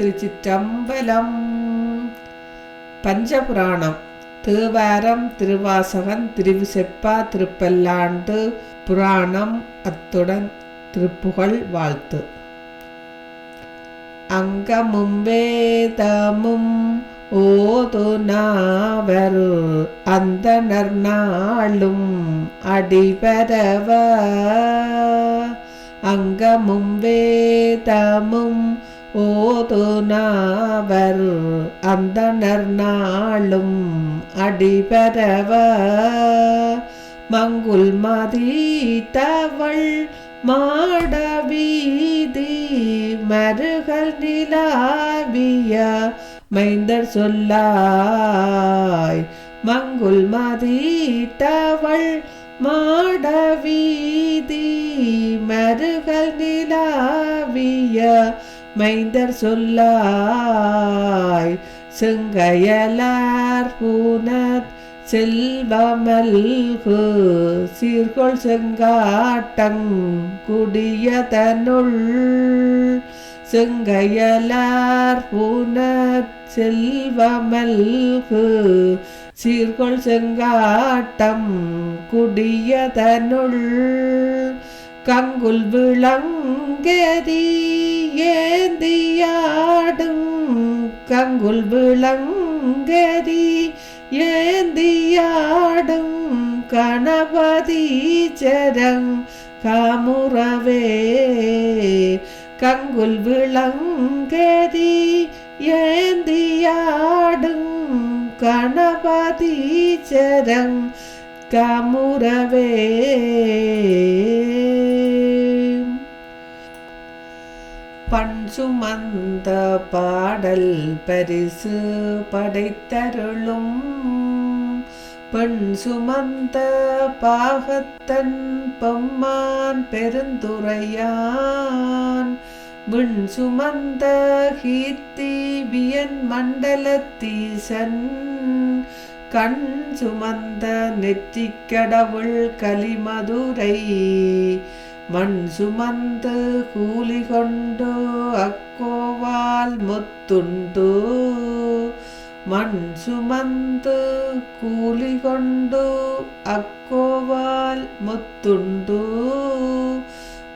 திருச்சிற்றம்பலம். பஞ்சபுராணம். தேவாரம் திருவாசகன் திருவிசெப்பா திருப்பல்லாண்டு புராணம் அத்துடன் திருப்புகழ் வாழ்த்து. அங்கமும் வேதமும் ஓது நாவர் அந்தனர் நாளும் அடிபரவ. அங்கமும் வேதமும் ஓது நாவர் அந்தனர் நாளும் அடிபரவ மங்குல் மதித்தவள் மாடவீதி மருகல் நிலாவிய மைந்தர் சொல்லாய். மங்குல் மதித்தவள் மாடவீதி மருகல் நிலாவிய மைந்தர் சொல்லாய் செங்கையலார் பூனத் செல்வமல்கு சீர்கொள் செங்காட்டங் குடியதனுள் செங்கையலார் பூனத் செல்வமல்கு சீர்கொள் செங்காட்டம் குடியதனுள் கங்குல் விளங்கெரி கங்குல் விளங்கதி ஏந்தியாடும். கணபதி சரங் காமுறவே. கங்குல் விளங்கதி ஏந்தியாடும். கணபதி சரங் காமுறவே. சுமந்த பாடல் பரிசு படைத்தருளும். பெண் சுமந்த பாகத்தன் பொம்மான் பெருந்துரையான். விண் சுமந்த கீர்த்தி வியன் மண்டலத்தீசன். கண் சுமந்த நெற்றிக்கடவுள் கலிமதுரை. மண் சுமந்து கூலி கொண்டு அக்கோவால் முத்துண்டு. மண் சுமந்து கூலி கொண்டு அக்கோவால் முத்துண்டு.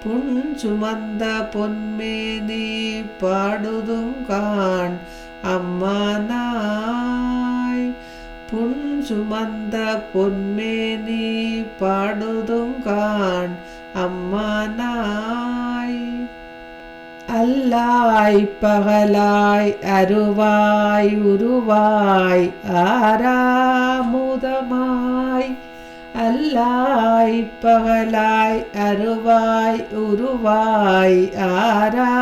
புண் சுமந்த பொன்மேனி பாடுதும் கான் அம்மானாய். புண் சுமந்த பொன்மேனி பாடுதும் கான் அம்மானாய். அல்லாய் பகலாய் அருவாய் உருவாய் ஆராமுதமாய் அல்லாய் பகலாய் அருவாய் உருவாய் ஆரா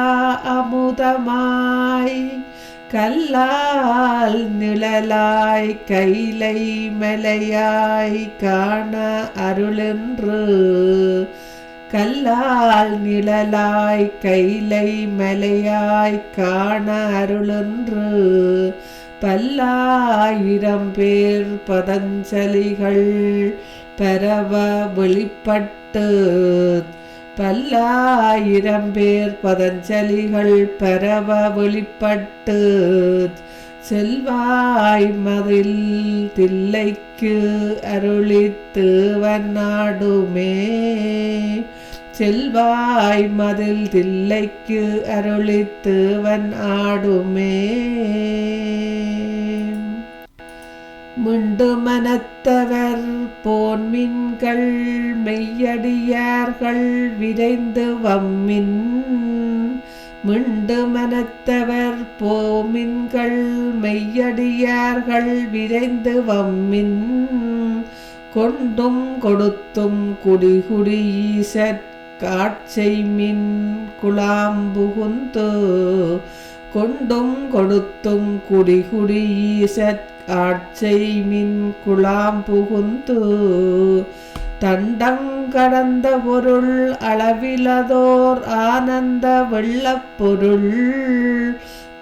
அமுதமாய் கல்லால் நிழலாய் கைலை மலையாய் காண அருளென்று கல்லால் நிழலாய் கைலை மலையாய் காண அருளென்று பல்லாயிரம் பேர் பதஞ்சலிகள் பரவ வெளிப்பட்டு பல்லாயிரம் பேர் பதஞ்சலிகள் பரவ வெளிப்பட்டு செல்வாய் மதில் தில்லைக்கு அருளித்து வநாடுமே செல்வாய் மதில் தில்லைக்கு அருளித்துவன் ஆடுமே. மிண்டு மனத்தவர் போன்மின்கள் மெய்யடியார்கள் விரைந்து வம்மின். மிண்டு மனத்தவர் போமின்கள் மெய்யடியார்கள் விரைந்து வம்மின். கொண்டும் கொடுத்தும் குடிகுடி ஈசற் காட்செய்மின் குழாம்புகுந்து கொண்டும் கொடுத்தும் குடிகுடி ஈசற் ஆட்செய்மின் குழாம்புகுந்து தண்டங்கடந்த பொருள் அளவிலதோர் ஆனந்த வெள்ளப்பொருள்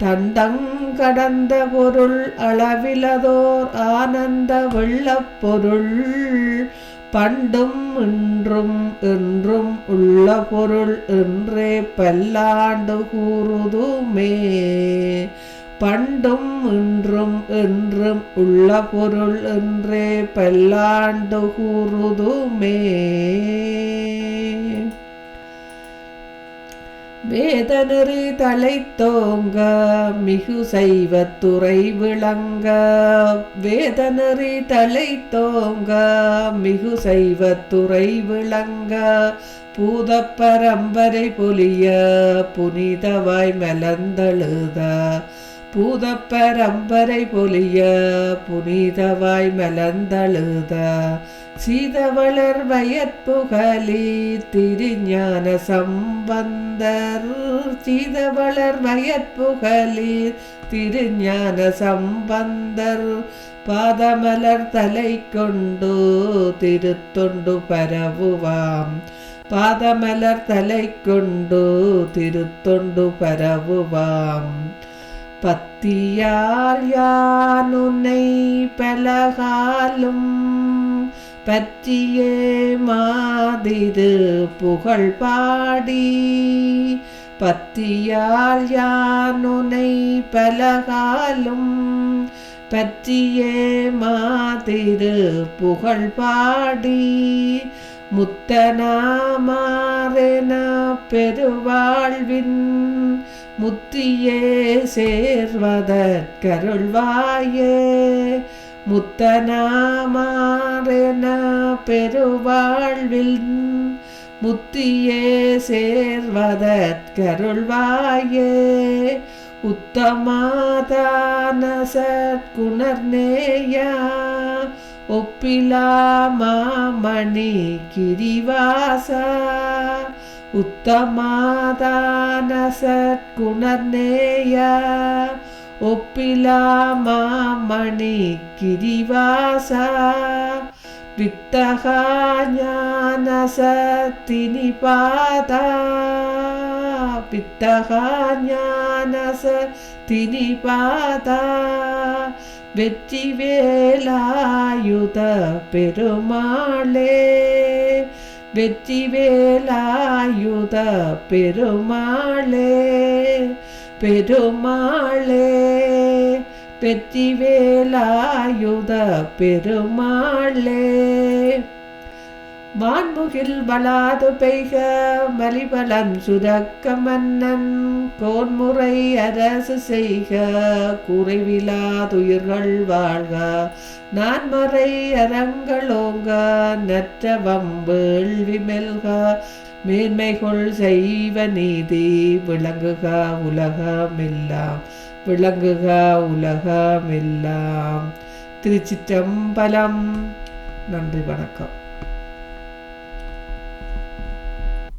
தண்டங்கடந்த பொருள் அளவிலதோர் ஆனந்த வெள்ளப்பொருள் பண்டும் இன்றும் என்றும் உள்ள பொருள் என்றே பல்லாண்டு கூறுதுமே. பண்டும் இன்றும் என்றும் உள்ள பொருள் என்றே பல்லாண்டு கூறுதுமே. வேதனரு தலை தோங்க மிகு செய்வத்துறை விளங்க. வேதனரு தலை தோங்க மிகு செய்வத்துறை விளங்க. பூத பரம்பரை பொலிய புனிதவாய் மலர்ந்தழுத பூத பரம்பரை பொலிய புனிதவாய் மலர்ந்தழுத சீதவளர் வயற்புகலி திருஞான சம்பந்தர். சீதவளர் வயற்புகலி திருஞான சம்பந்தர். பாதமலர் தலை கொண்டு திருத்தொண்டு பரவுவாம். பாதமலர் தலை கொண்டு திருத்தொண்டு பரவுவாம். பத்தியால் யானுனை பலகாலும் பற்றியே மாதிரு புகழ் பாடி. பத்தியால் யானுனை பலகாலும் பற்றியே மாதிரு புகழ் பாடி. முத்தனாமாரென பெருவாழ்வின் முத்தியே சேர்வதற்கருள்வாயே முத்தனாமாரென பெருவாழ்வில் முத்தியே சேர்வதற்கருள்வாயே உத்தமாதான சற்குணர்நேயா ஒப்பிலா மாமணி கிரிவாசா உத்தமாதான சற்குணர்நேய ஒப்பிலா மாமணி கிரிவாசா வித்தகா ஞான சத்தினி பாதா வித்தகா ஞான சத்தினி பாதா வெற்றி வேலாயுத பெருமாளே வெற்றி வேலாயுத பெருமாளே பெருமாளே வெற்றி வேலாயுத பெருமாளே. வான்முகில் வளாது பெய்க மலிபலம் சுரக்க மன்னன் கோன்முறை அரசு செய்க குறைவிலாதுயிர்கள் வாழ்க. நான்மறை அறங்களோங்க நற்றவம் வேள்வி மெல்க மேன்மைகள் செய்வ நீதி விளங்குக உலகமெல்லாம் விளங்குக உலகமெல்லாம். திருச்சிற்றம்பலம். நன்றி வணக்கம்.